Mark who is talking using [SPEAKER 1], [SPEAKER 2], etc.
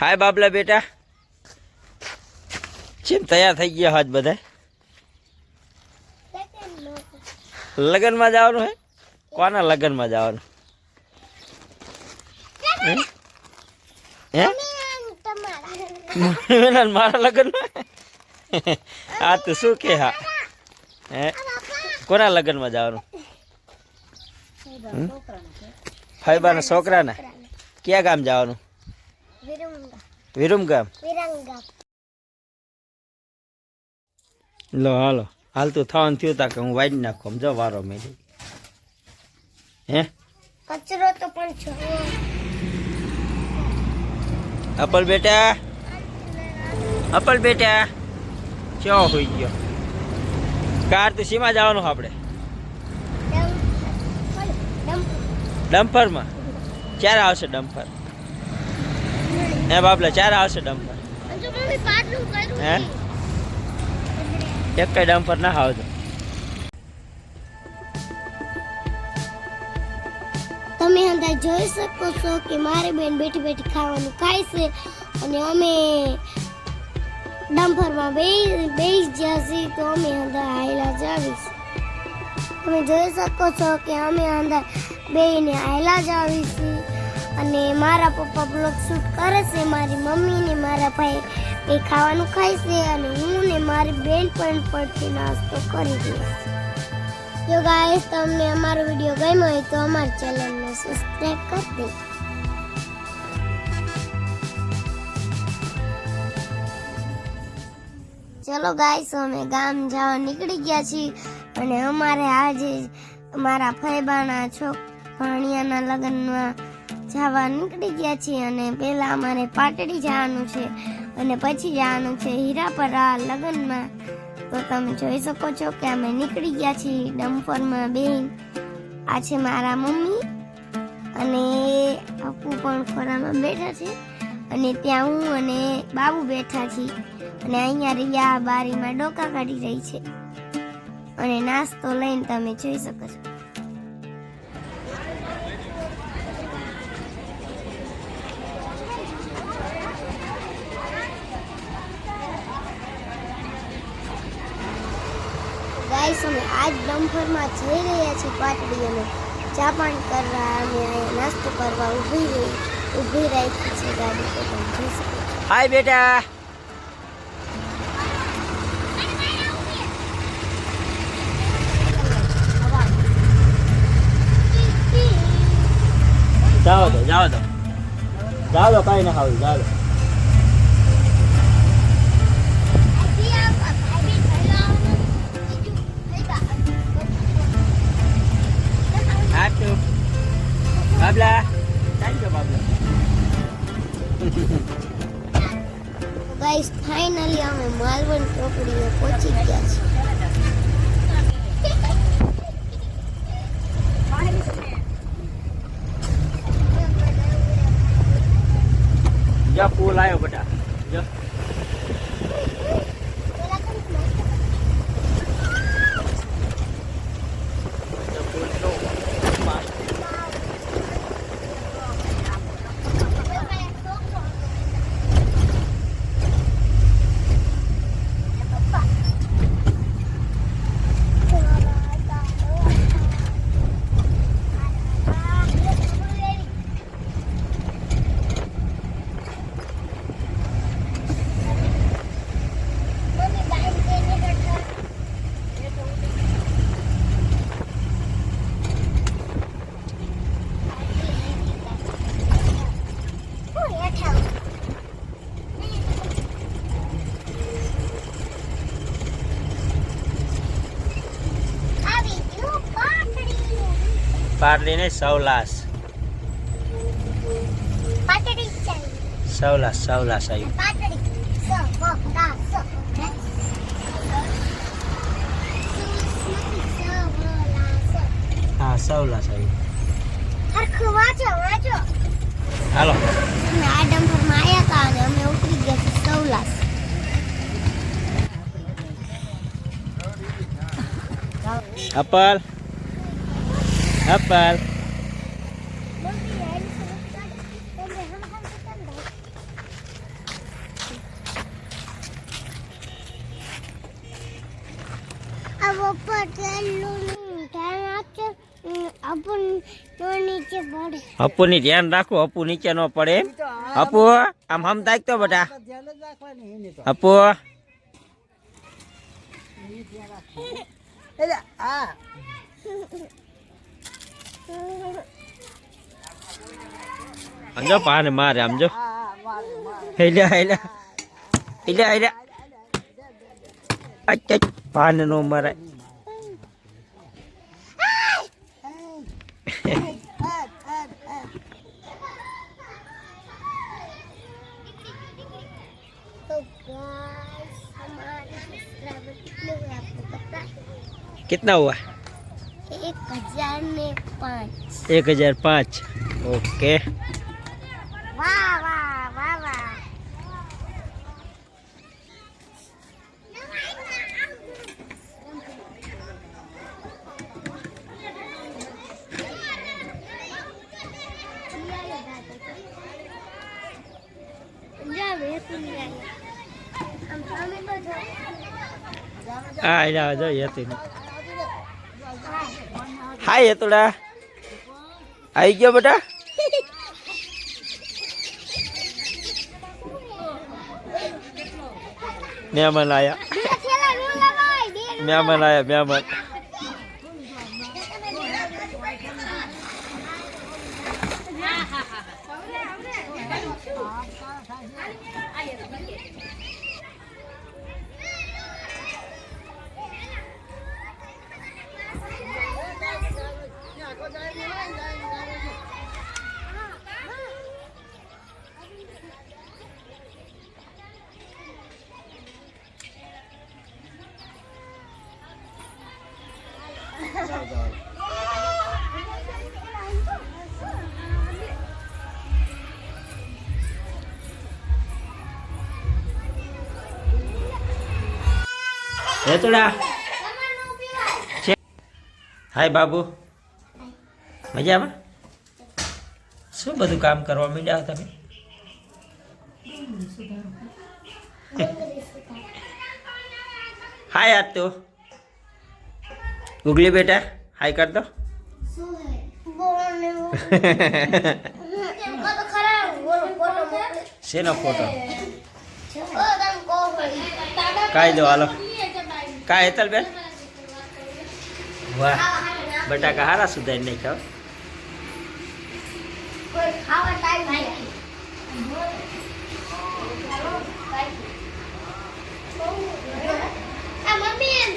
[SPEAKER 1] હાય બાબલા બેટા. ચેમ તૈયાર થઈ ગયા હાથ બધા લગ્નમાં જવાનું હે? કોના લગ્નમાં જવાનું? હે? મારા લગ્નમાં? આ તો શું કે હા? હે? કોના લગ્નમાં જવાનું? ફાઈબાના છોકરાના? ક્યાં ગામ જવાનું? વિરુમ ગામ લો હાલો. હાલ તો થવાનું થયું તા કે હું વાઈ નાખું. જો વારો મેળી હે?
[SPEAKER 2] કચરો તો પણ છો.
[SPEAKER 1] અપલ બેટા? અપલ બેટા? ચો હોઈ ગયો? કાર તો સીમાં જવાનું આપણે. ડમ્પરમાં? ક્યારે આવશે ડમ્પર? હે બાપલા ચાર આવશે ડમ્પર હે? એક કઈ ડમ્પર ના આવતો
[SPEAKER 2] તમે અંદર જોઈ શકો છો કે મારી બેન બેઠી બેઠી ખાવાનું ખાય છે અને અમે ડમ્ફરમાં બે બેસી ગયા તો અમે અંદર આયલા જાવીશ. તમે જોઈ શકો છો કે અમે અંદર બેને આયલા જાવીશું. અને મારા પપ્પા બ્લોગ શૂટ કરે છે. મારી મમ્મી ને મારા ભાઈ એ ખાવાનું ખાય છે અને હું ને મારી બેન પણ પડતી નાસ્તો કરી દઈએ જો ગાઈસ તમને અમારો વીડિયો ગમ્યો હોય તો અમારા ચેનલને સબસ્ક્રાઈબ કરી દો. ચલો ગાઈસ અમે ગામ જવા નીકળી ગયા છીએ અને અમારે આજે અમારા ફૈબાના છોક ભાણિયાના લગ્નમાં જવા નીકળી ગયા છીએ અને પહેલાં અમારે પાટડી જવાનું છે અને પછી જવાનું છે હીરાપરા લગ્નમાં. તો તમે જોઈ શકો છો કે અમે નીકળી ગયા છીએ ડમ્પરમાં બેન આ છે મારા મમ્મી અને અપુ પણ ખોરામાં બેઠા છે અને ત્યાં હું અને બાબુ બેઠા છીએ અને અહીંયા રિયા બારીમાં ડોકા કાઢી રહી છે. અને નાસ્તો લઈને તમે જોઈ શકો છો. ગાઈસ અમે આજ ડમ્ફરમાં જઈ રહ્યા છીએ પાટડી અમે ચા પાણી કરવા. અમે અહીંયા નાસ્તો કરવા ઊભી રહી, ઊભી રાખી છે ગાડી તો તમે જોઈ શકો
[SPEAKER 1] હાય બેટા. જાઓ દો જાઓ તો. જાઓ દો કઈ ના ખાવું, જાઓ પારલી ને સૌલાસ સૌલાસ સૌલાસ આવ્યું હા સૌલાસ આવ્યું હાલો.
[SPEAKER 2] આ ડમ્પરમાં આવ્યા હતા અને અમે ઉતરી ગયા છીએ સૌલાસ
[SPEAKER 1] અપલ.
[SPEAKER 2] અપર
[SPEAKER 1] અપુ ની ધ્યાન રાખો અપુ નીચે ન પડે અપુ આમ હમ તો બેટા અપુ આ સમજો પાને મારે સમજો હેલ્યા હેલ્યા હેલ્યા હેલ્યા અચ્છા પાને નો મરાય
[SPEAKER 2] तो गाइस हमारे सब्सक्राइबर कितने हुए आपको पता है
[SPEAKER 1] कितना हुआ
[SPEAKER 2] एक हज़ार पाँच।
[SPEAKER 1] ओके।
[SPEAKER 2] आ
[SPEAKER 1] जाओ जाओ यहाँ तीन। હાય યતુડા આવી ગયો બેટા? મહેમાન આયા મહેમાન આયા મહેમાન યતુડા હાય બાબુ. મજામાં? શું બધું કામ કરવા માંડ્યા તમે? હાય આજ તો ગુગલી બેટા હાય કર દો. શેનો ફોટો કાંઈ દો હાલો. કા હેતલબેન વાહ બટાકા હારા સુધારી
[SPEAKER 2] નાખ્યા મમ્મી એમ